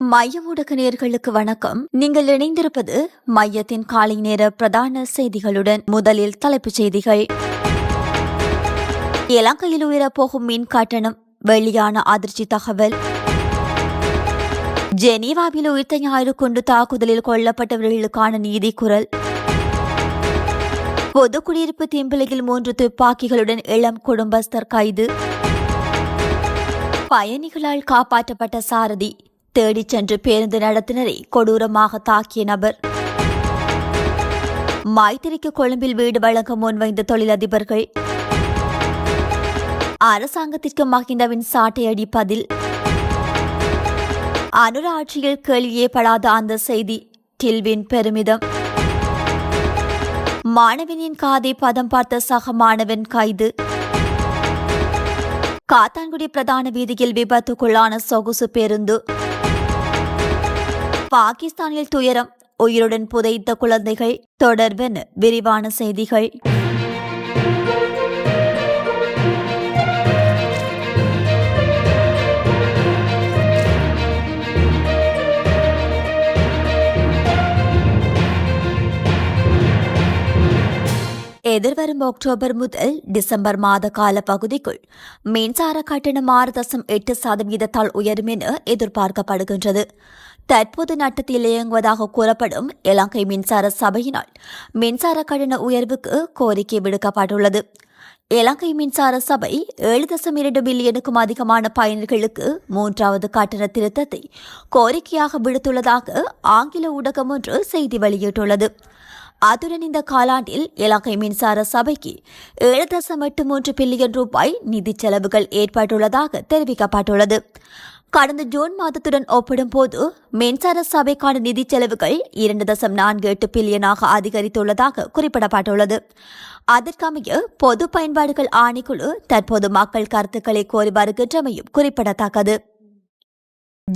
மைய ஊடக நேர்களுக்கு வணக்கம். நீங்கள் இணைந்திருப்பது மையத்தின் காலை நேர பிரதான செய்திகளுடன் முதலில் தலைப்புச் செய்திகள். இலங்கையில் உயரப்போகும் மின் கட்டணம் வெளியான அதிர்ச்சி தகவல். ஜெனீவாவில் உயிர்த்த ஞாயிறு கொண்டு தாக்குதலில் கொல்லப்பட்டவர்களுக்கான நீதி குரல். பொது குடியிருப்பு திம்பிளையில் மூன்று துப்பாக்கிகளுடன் இளம் குடும்பஸ்தர் கைது. பயணிகளால் காப்பாற்றப்பட்ட சாரதி. தேடிச் சென்று பேருந்து நடத்தினரை கொடூரமாக தாக்கிய நபர். மைத்திரிக்கு கொழும்பில் வீடு வழங்க முன்வைந்த தொழிலதிபர்கள். அரசாங்கத்திற்கு மஹிந்தவின் சாட்டையடி பதில். அனுர ஆட்சியில் கேள்வியே படாத அந்த செய்தி டில்வின் பெருமிதம். மாணவனின் காதை பதம் பார்த்த சக மாணவன் கைது. காத்தான்குடி பிரதான வீதியில் விபத்துக்குள்ளான சொகுசு பேருந்து. பாகிஸ்தானில் துயரம் உயிருடன் புதைத்த குழந்தைகள் தொடர்பென விரிவான செய்திகள். எதிர்வரும் அக்டோபர் முதல் டிசம்பர் மாத கால பகுதிக்குள் மின்சார கட்டணம் ஆறு தசம் எட்டு சதவீதத்தால் உயரும் என எதிர்பார்க்கப்படுகின்றது. தற்போது நட்டத்தில் இயங்குவதாக கூறப்படும் இலங்கை மின்சார சபையினால் மின்சார கட்டண உயர்வுக்கு கோரிக்கை விடுக்கப்பட்டுள்ளது. இலங்கை மின்சார சபை ஏழு தசம் இரண்டு பில்லியனுக்கும் அதிகமான பயனர்களுக்கு மூன்றாவது கட்டண திருத்தத்தை கோரிக்கையாக விடுத்துள்ளதாக ஆங்கில ஊடகம் ஒன்று செய்தி வெளியிட்டுள்ளது. அத்துடன் இந்த காலாண்டில் இலங்கை மின்சார சபைக்கு ஏழு தசம் எட்டு மூன்று பில்லியன் ரூபாய் நிதி செலவுகள் ஏற்பட்டுள்ளதாக தெரிவிக்கப்பட்டுள்ளது. கடந்த ஜூன் மாதத்துடன் ஒப்பிடும்போது மின்சார சபைக்கான நிதி செலவுகள் இரண்டு தசம் நான்கு எட்டு பில்லியனாக அதிகரித்துள்ளதாக குறிப்பிடப்பட்டுள்ளது. அதற்கமைய பொது பயன்பாடுகள் ஆணைக்குழு தற்போது மக்கள் கருத்துக்களை கோரி வருகின்றமையும் குறிப்பிடத்தக்கது.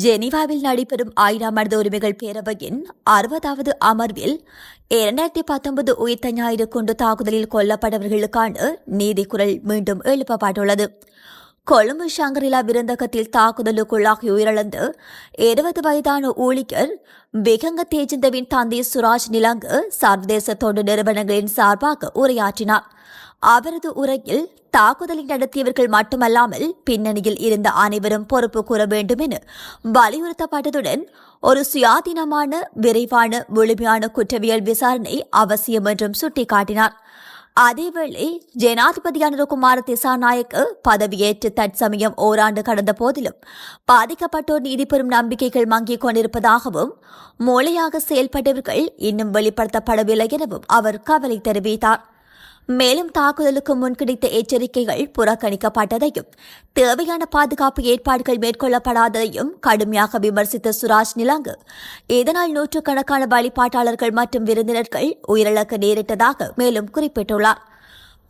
ஜெனீவாவில் நடைபெறும் ஐநா மனித உரிமைகள் பேரவையின் அறுபதாவது அமர்வில் இரண்டாயிரத்தி பத்தொன்பது உயிர்த்த ஞாயிறு கொண்டு தாக்குதலில் கொல்லப்பட்டவர்களுக்கான நீதிக்குரல் மீண்டும் எழுப்பப்பட்டுள்ளது. கொழும்பு ஷாங்கரிலா விருந்தகத்தில் தாக்குதலுக்குள்ளாகி உயிரிழந்து இருபது வயதான ஊழியர் விகங்க தேஜந்தவின் தந்தை சுராஜ் நிலங்கு சர்வதேச தொண்டு நிறுவனங்களின் சார்பாக உரையாற்றினார். அவரது உரையில் தாக்குதலை நடத்தியவர்கள் மட்டுமல்லாமல் பின்னணியில் இருந்த அனைவரும் பொறுப்பு கூற வேண்டும் என வலியுறுத்தப்பட்டதுடன் ஒரு சுயாதீனமான விரைவான முழுமையான குற்றவியல் விசாரணை அவசியம் என்றும் சுட்டிக்காட்டினார். அதேவேளை ஜனாதிபதியான குமார திசாநாயக்கு பதவியேற்று தற்சமயம் ஓராண்டு கடந்த போதிலும் பாதிக்கப்பட்டோர் நீதி பெறும் நம்பிக்கைகள் மங்கிக் கொண்டிருப்பதாகவும் மூளையாக செயல்பட்டவர்கள் இன்னும் வெளிப்படுத்தப்படவில்லை எனவும் அவர் கவலை தெரிவித்தார். மேலும் தாக்குதலுக்கு முன் கிடைத்த எச்சரிக்கைகள் புறக்கணிக்கப்பட்டதையும் தேவையான பாதுகாப்பு ஏற்பாடுகள் மேற்கொள்ளப்படாததையும் கடுமையாக விமர்சித்த சுராஜ் நிலாங்கு இதனால் நூற்றுக்கணக்கான வழிபாட்டாளர்கள் மற்றும் விருந்தினர்கள் உயிரிழக்க நேரிட்டதாக மேலும் குறிப்பிட்டுள்ளார்.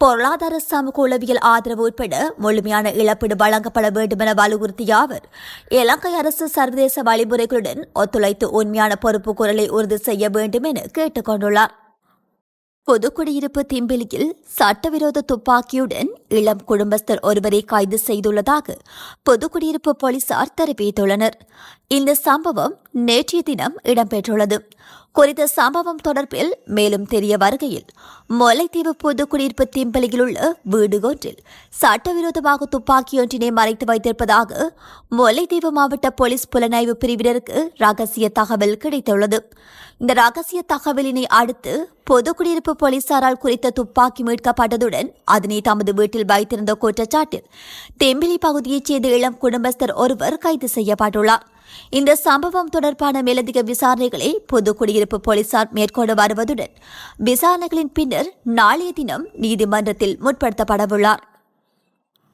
பொருளாதார சமூக உளவியல் ஆதரவு உட்பட முழுமையான இழப்பீடு வழங்கப்பட வேண்டும் என வலியுறுத்திய அவர் இலங்கை அரசு சர்வதேச வழிமுறைகளுடன் ஒத்துழைத்து உண்மையான பொறுப்பு குரலை உறுதி செய்ய வேண்டும் என கேட்டுக் கொண்டுள்ளார் பொதுக்குடியிருப்பு திம்பிலியில் சட்டவிரோத துப்பாக்கியுடன் இளம் குடும்பஸ்தர் ஒருவரை கைது செய்துள்ளதாக பொதுக்குடியிருப்பு போலீசார் தெரிவித்துள்ளனர். இந்த சம்பவம் நேற்றைய தினம் இடம்பெற்றுள்ளது. குறித்த சம்பவம் தொடர்பில் மேலும் தெரிய வருகையில் முல்லைத்தீவு பொதுக்குடியிருப்பு திம்பலியில் உள்ள வீடு ஒன்றில் சட்டவிரோதமாக துப்பாக்கி ஒன்றினை மறைத்து வைத்திருப்பதாக முல்லைத்தீவு மாவட்ட போலீஸ் புலனாய்வு பிரிவினருக்கு ரகசிய தகவல் கிடைத்துள்ளது. இந்த ரகசிய தகவலினை அடுத்து பொதுக்குடியிருப்பு போலீசாரால் குறித்த துப்பாக்கி மீட்கப்பட்டதுடன் அதனை தமது வீட்டில் வைத்திருந்த குற்றச்சாட்டில் தெம்பிலி பகுதியைச் சேர்ந்த இளம் குடும்பஸ்தர் ஒருவர் கைது செய்யப்பட்டுள்ளார். இந்த சம்பவம் தொடர்பான மேலதிக விசாரணைகளை பொது குடியிருப்பு போலீசார் மேற்கொண்டு வருவதுடன் விசாரணைகளின் பின்னர் நாளைய தினம் நீதிமன்றத்தில் முற்படுத்தப்படவுள்ளார்.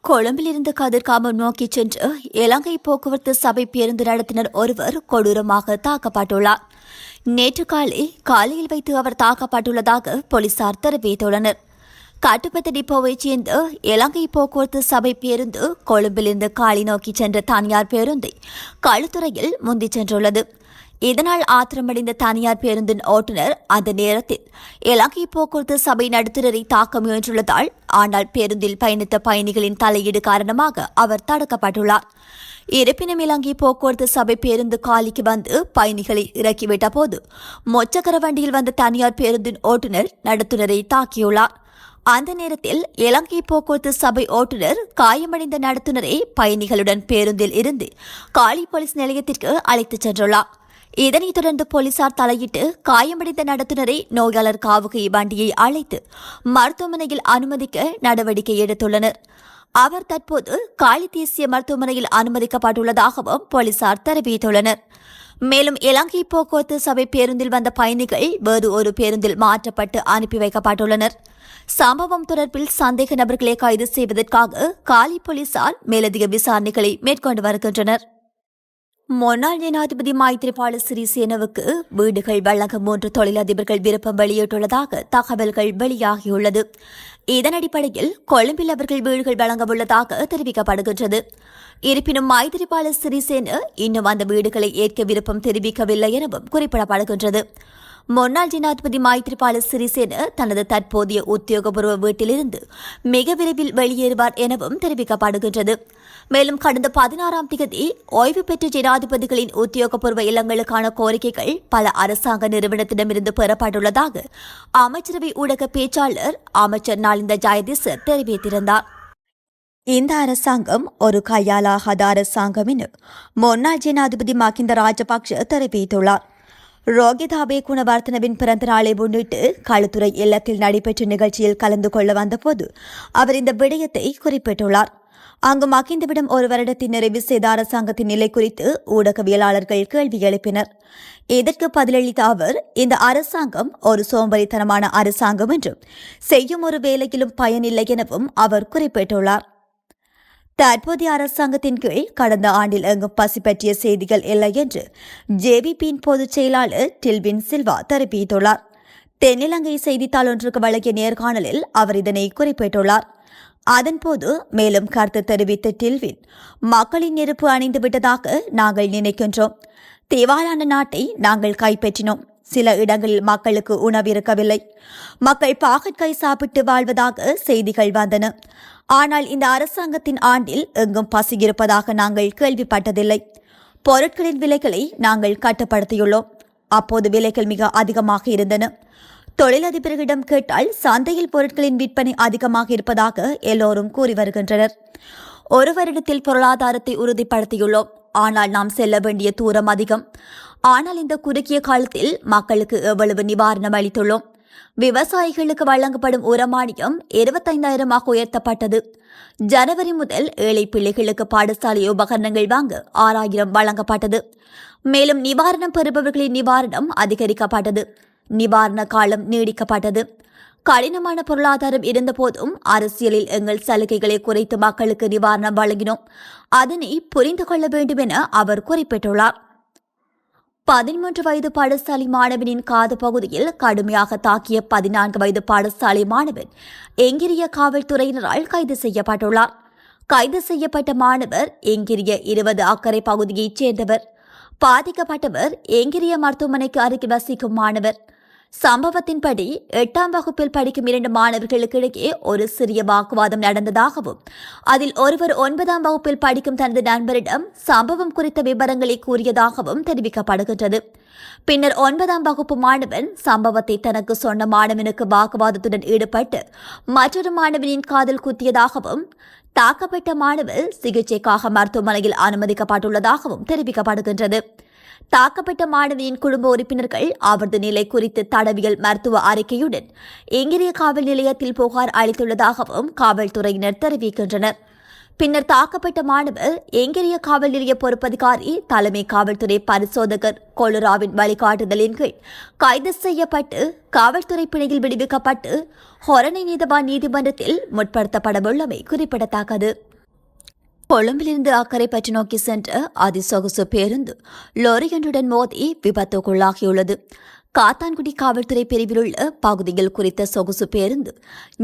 கொழும்பிலிருந்து கதிர்காமம் நோக்கி சென்று இலங்கை போக்குவரத்து சபை பேருந்து நடத்தினர் ஒருவர் கொடூரமாக தாக்கப்பட்டுள்ளார். நேற்று காலை காலையில் வைத்து அவர் தாக்கப்பட்டுள்ளதாக போலீசார் தெரிவித்துள்ளனர். காட்டுப்பத்து டிப்போவைச் சேர்ந்த இலங்கை போக்குவரத்து சபை பேருந்து கொழும்பிலிருந்து காலி நோக்கி சென்ற தனியார் பேருந்தை களுத்துறையில் முந்தி சென்றுள்ளது. இதனால் ஆத்திரமடைந்த தனியார் பேருந்தின் ஓட்டுநர் அந்த நேரத்தில் இலங்கை போக்குவரத்து சபை நடத்துனரை தாக்க முயன்றுள்ளதால் ஆனால் பேருந்தில் பயணித்த பயணிகளின் தலையீடு காரணமாக அவர் தடுக்கப்பட்டுள்ளார். இருப்பினும் இலங்கை போக்குவரத்து சபை பேருந்து காலிக்கு வந்து பயணிகளை இறக்கிவிட்ட போது மொச்சக்கர வண்டியில் வந்த தனியார் பேருந்தின் ஓட்டுநர் நடத்துனரை தாக்கியுள்ளார். அந்த நேரத்தில் இலங்கை போக்குவரத்து சபை ஓட்டுநர் காயமடைந்த நடத்துனரை பயணிகளுடன் பேருந்தில் இருந்து காலி போலீஸ் நிலையத்திற்கு அழைத்துச் சென்றுள்ளார். இதனைத் தொடர்ந்து போலீசார் தலையிட்டு காயமடைந்த நடத்துனரை நோயாளர் காவுகை வண்டியை அழைத்து மருத்துவமனையில் அனுமதிக்க நடவடிக்கை எடுத்துள்ளனர். அவர் தற்போது காலி தேசிய மருத்துவமனையில் அனுமதிக்கப்பட்டுள்ளதாகவும் போலீசார் தெரிவித்துள்ளனர். மேலும் இலங்கை போக்குவரத்து சபை பேருந்தில் வந்த பயணிகள் வேறு ஒரு பேருந்தில் மாற்றப்பட்டு அனுப்பி வைக்கப்பட்டுள்ளனர். சம்பவம் தொடர்பில் சந்தேக நபர்களை கைது செய்வதற்காக காலி போலீசார் மேலதிக விசாரணைகளை மேற்கொண்டு வருகின்றனர். முன்னாள் ஜனாதிபதி மைத்ரிபால சிறிசேனவுக்கு வீடுகள் வழங்க மூன்று தொழிலதிபர்கள் விருப்பம் வெளியிட்டுள்ளதாக தகவல்கள் வெளியாகியுள்ளது. இதன் அடிப்படையில் கொழும்பில் அவர்கள் வீடுகள் வழங்க உள்ளதாக தெரிவிக்கப்படுகின்றது. இருப்பினும் மைத்ரிபால சிறிசேன இன்னும் அந்த வீடுகளை ஏற்க விருப்பம் தெரிவிக்கவில்லை எனவும் குறிப்பிடப்படுகின்றது. முன்னாள் ஜனாதிபதி மைத்ரிபால சிறிசேன தனது தற்போதைய உத்தியோகபூர்வ வீட்டிலிருந்து மிக விரைவில் வெளியேறுவார் எனவும் தெரிவிக்கப்படுகின்றது. மேலும் கடந்த பதினாறாம் தேதி ஓய்வு பெற்ற ஜனாதிபதிகளின் உத்தியோகபூர்வ இல்லங்களுக்கான கோரிக்கைகள் பல அரசாங்க நிறுவனத்திடமிருந்து பெறப்பட்டுள்ளதாக அமைச்சரவை ஊடக பேச்சாளர் அமைச்சர் நாளிந்த ஜெயதிச தெரிவித்திருந்தார். இந்த அரசாங்கம் ஒரு கையாலாகாத அரசாங்கம் என முன்னாள் ஜனாதிபதி மகிந்த ராஜபக்ஷ தெரிவித்துள்ளார். ரோகிதாபே குணவர்த்தனவின் பிறந்த நாளை முன்னிட்டு களுத்துறை இல்லத்தில் நடைபெற்ற நிகழ்ச்சியில் கலந்து கொள்ள வந்தபோது அவர் இந்த விடயத்தை குறிப்பிட்டுள்ளார். அங்கு மகிந்தவிடம் ஒரு வருடத்தின் நிறைவு செய்த அரசாங்கத்தின் நிலை குறித்து ஊடகவியலாளர்கள் கேள்வி எழுப்பினர். இதற்கு பதிலளித்த அவர் இந்த அரசாங்கம் ஒரு சோம்பரித்தனமான அரசாங்கம் என்றும் செய்யும் ஒரு வேலையிலும் பயனில்லை எனவும் அவர் குறிப்பிட்டுள்ளார். தற்போதைய அரசாங்கத்தின் கீழ் கடந்த ஆண்டில் எங்கும் பசி பற்றிய செய்திகள் இல்லை என்று ஜேவிபியின் பொதுச் செயலாளர் டில்வின் சில்வா தெரிவித்துள்ளார். தென்னிலங்கை செய்தித்தாள் ஒன்றுக்கு வழங்கிய நேர்காணலில் அவர் இதனை குறிப்பிட்டுள்ளார். அதன்போது மேலும் கருத்து தெரிவித்த டில்வின் மக்களின் நெருப்பு அணைந்து விட்டதாக நாங்கள் நினைக்கின்றோம். தேவாலான நாட்டை நாங்கள் கைப்பற்றினோம். சில இடங்களில் மக்களுக்கு உணவு இருக்கவில்லை. மக்கள் பாகற்கை சாப்பிட்டு வாழ்வதாக செய்திகள் வந்தன. ஆனால் இந்த அரசாங்கத்தின் ஆண்டில் எங்கும் பசி இருப்பதாக நாங்கள் கேள்விப்பட்டதில்லை. பொருட்களின் விலைகளை நாங்கள் கட்டுப்படுத்தியுள்ளோம். அப்போது விலைகள் மிக அதிகமாக இருந்தன. தொழிலதிபர்களிடம் கேட்டால் சந்தையில் பொருட்களின் விற்பனை அதிகமாக இருப்பதாக எல்லோரும் கூறி வருகின்றனர். ஒரு வருடத்தில் பொருளாதாரத்தை உறுதிப்படுத்தியுள்ளோம். ஆனால் நாம் செல்ல வேண்டிய தூரம் அதிகம். ஆனால் இந்த குறுகிய காலத்தில் மக்களுக்கு எவ்வளவு நிவாரணம் அளித்துள்ளோம்? விவசாயிகளுக்கு வழங்கப்படும் உரமானியம் இருபத்தைந்தாயிரமாக உயர்த்தப்பட்டது. ஜனவரி முதல் ஏழை பிள்ளைகளுக்கு பாடசாலை உபகரணங்கள் வாங்க ஆறாயிரம் வழங்கப்பட்டது. மேலும் நிவாரணம் பெறுபவர்களின் நிவாரணம் அதிகரிக்கப்பட்டது. நிவாரண காலம் நீடிக்கப்பட்டது. கடினமான பொருளாதாரம் இருந்தபோதும் அரசியலில் எங்கள் சலுகைகளை குறைத்து மக்களுக்கு நிவாரணம் வழங்கினோம். அதனை புரிந்து கொள்ள வேண்டும் என அவர் குறிப்பிட்டுள்ளார். பதிமூன்று வயது பாடசாலை மாணவனின் காது பகுதியில் கடுமையாக தாக்கிய பதினான்கு வயது பாடசாலை மாணவன் எங்கிரிய காவல்துறையினரால் கைது செய்யப்பட்டுள்ளார் கைது செய்யப்பட்ட மாணவர் எங்கிரிய இருபது அக்கறை பகுதியைச் சேர்ந்தவர். பாதிக்கப்பட்டவர் எங்கிரிய மருத்துவமனைக்கு அருகில் வசிக்கும் மாணவர். சம்பவத்தின்படி எட்டாம் வகுப்பில் படிக்கும் இரண்டு மாணவர்களுக்கு இடையே ஒரு சிறிய வாக்குவாதம் நடந்ததாகவும் அதில் ஒருவர் ஒன்பதாம் வகுப்பில் படிக்கும் தனது நண்பரிடம் சம்பவம் குறித்த விவரங்களை கூறியதாகவும் தெரிவிக்கப்படுகின்றது. பின்னர் ஒன்பதாம் வகுப்பு மாணவன் சம்பவத்தை தனக்கு சொன்ன மாணவனுக்கு வாக்குவாதத்துடன் ஈடுபட்டு மற்றொரு மாணவனின் காதில் குத்தியதாகவும் தாக்கப்பட்ட மாணவர் சிகிச்சைக்காக மருத்துவமனையில் அனுமதிக்கப்பட்டுள்ளதாகவும் தெரிவிக்கப்படுகின்றது. தாக்கப்பட்ட மாணவியின் குடும்ப உறுப்பினர்கள் அவரது நிலை குறித்து தடவியல் மருத்துவ அறிக்கையுடன் எங்கிரிய காவல் நிலையத்தில் புகார் அளித்துள்ளதாகவும் காவல்துறையினர் தெரிவிக்கின்றனர். பின்னர் தாக்கப்பட்ட மாணவர் எங்கிரிய காவல் நிலைய பொறுப்பதிகாரி தலைமை காவல்துறை பரிசோதகர் கொலுராவின் வழிகாட்டுதலின் கீழ் கைது செய்யப்பட்டு காவல்துறை பிணையில் விடுவிக்கப்பட்டு ஹொரணை நீதவான் நீதிமன்றத்தில் முற்படுத்தப்படவுள்ளமை குறிப்பிடத்தக்கது. கொழும்பிலிருந்து அக்கரைப்பற்று நோக்கி சென்ற அதிசொகுசு பேருந்து லொரியனுடன் மோதி விபத்துக்குள்ளாகியுள்ளது. காத்தான்குடி காவல்துறை பிரிவிலுள்ள பகுதியில் குறித்த சொகுசு பேருந்து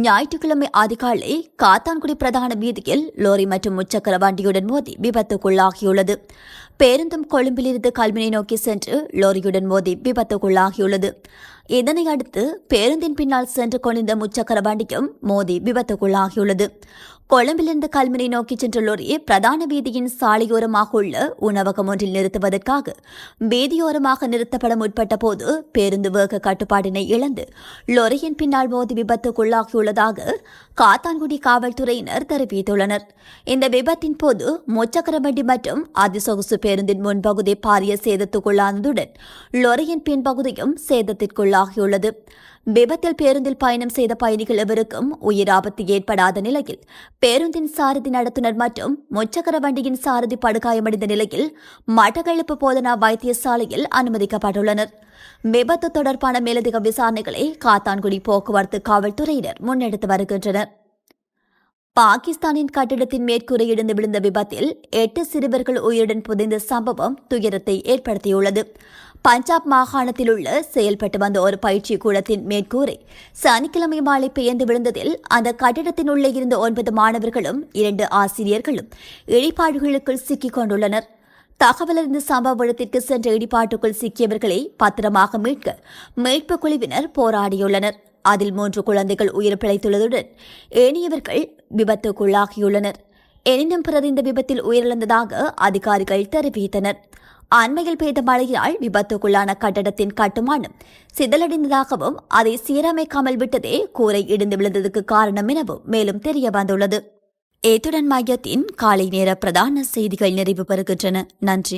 ஞாயிற்றுக்கிழமை அதிகாலை காத்தான்குடி பிரதான வீதியில் லோரி மற்றும் முச்சக்கர வண்டியுடன் மோதி விபத்துக்குள்ளாகியுள்ளது. பேருந்தும் கொழும்பிலிருந்து கல்வினை நோக்கி சென்று லோரியுடன் மோதி விபத்துக்குள்ளாகியுள்ளது. இதனை அடுத்து பேருந்தின் பின்னால் சென்று கொண்டிருந்த முச்சக்கர வண்டியும் மோதி விபத்துக்குள்ளாகியுள்ளது. கொழும்பிலிருந்து கல்முனை நோக்கி சென்ற லொரி பிரதான வீதியின் சாலையோரமாக உள்ள உணவகம் ஒன்றில் நிறுத்துவதற்காக வீதியோரமாக நிறுத்தப்பட முற்பட்ட போது பேருந்து வேக கட்டுப்பாட்டினை இழந்து லொரியின் பின்னால் மோதி விபத்துக்குள்ளாகியுள்ளதாக காத்தான்குடி காவல்துறையினர் தெரிவித்துள்ளனர். இந்த விபத்தின் போது முச்சக்கரவண்டி மற்றும் அதிசொகுசு பேருந்தின் முன்பகுதி பாரிய சேதத்துக்குள்ளானதுடன் லொரியின் பின்பகுதியும் சேதத்திற்குள்ளாகியுள்ளது. விபத்தில் பேருந்தில் பயணம் செய்த பயணிகள் எவருக்கும் உயிர் ஆபத்து ஏற்படாத நிலையில் பேருந்தின் சாரதி நடத்துனர் மற்றும் முச்சக்கர வண்டியின் சாரதி படுகாயமடைந்த நிலையில் மட்டக்களப்பு போதனா வைத்தியசாலையில் அனுமதிக்கப்பட்டுள்ளனர். விபத்து தொடர்பான மேலதிக விசாரணைகளை காத்தான்குடி போக்குவரத்து காவல்துறையினர் முன்னெடுத்து வருகின்றனர். பாகிஸ்தானின் கட்டிடத்தின் மேற்கூரை இடிந்து விழுந்த விபத்தில் எட்டு சிறுவர்கள் உயிருடன் புதைந்த சம்பவம் துயரத்தை ஏற்படுத்தியுள்ளது. பஞ்சாப் மாகாணத்தில் உள்ள செயல்பட்டு வந்த ஒரு பயிற்சி கூடத்தின் மேற்கூரை சனிக்கிழமை மாலை பெயர்ந்து விழுந்ததில் அந்த கட்டிடத்தின் உள்ளே இருந்த ஒன்பது மாணவர்களும் இரண்டு ஆசிரியர்களும் இடிபாடுகளுக்குள் சிக்கிக் கொண்டுள்ளனர். தகவலறிந்த சம்பவ இடத்திற்கு சென்ற இடிபாட்டுக்குள் சிக்கியவர்களை பத்திரமாக மீட்க மீட்புக் குழுவினர் போராடியுள்ளனர். அதில் மூன்று குழந்தைகள் உயிர் பிழைத்துள்ளதுடன் ஏனையவர்கள் விபத்துக்குள்ளாகியுள்ளனர். எனினும் பிறர் இந்த விபத்தில் உயிரிழந்ததாக அதிகாரிகள் தெரிவித்தனர். அண்மையில் பெய்த மழையால் விபத்துக்குள்ளான கட்டடத்தின் கட்டுமானம் சிதலடைந்ததாகவும் அதை சீரமைக்காமல் விட்டதே கூரை இடிந்து விழுந்ததுக்கு காரணம் எனவும் மேலும் தெரிய வந்துள்ளது ஏத்துடன் மையத்தின் காலை நேர பிரதான செய்திகள் நிறைவு பெறுகின்றன. நன்றி.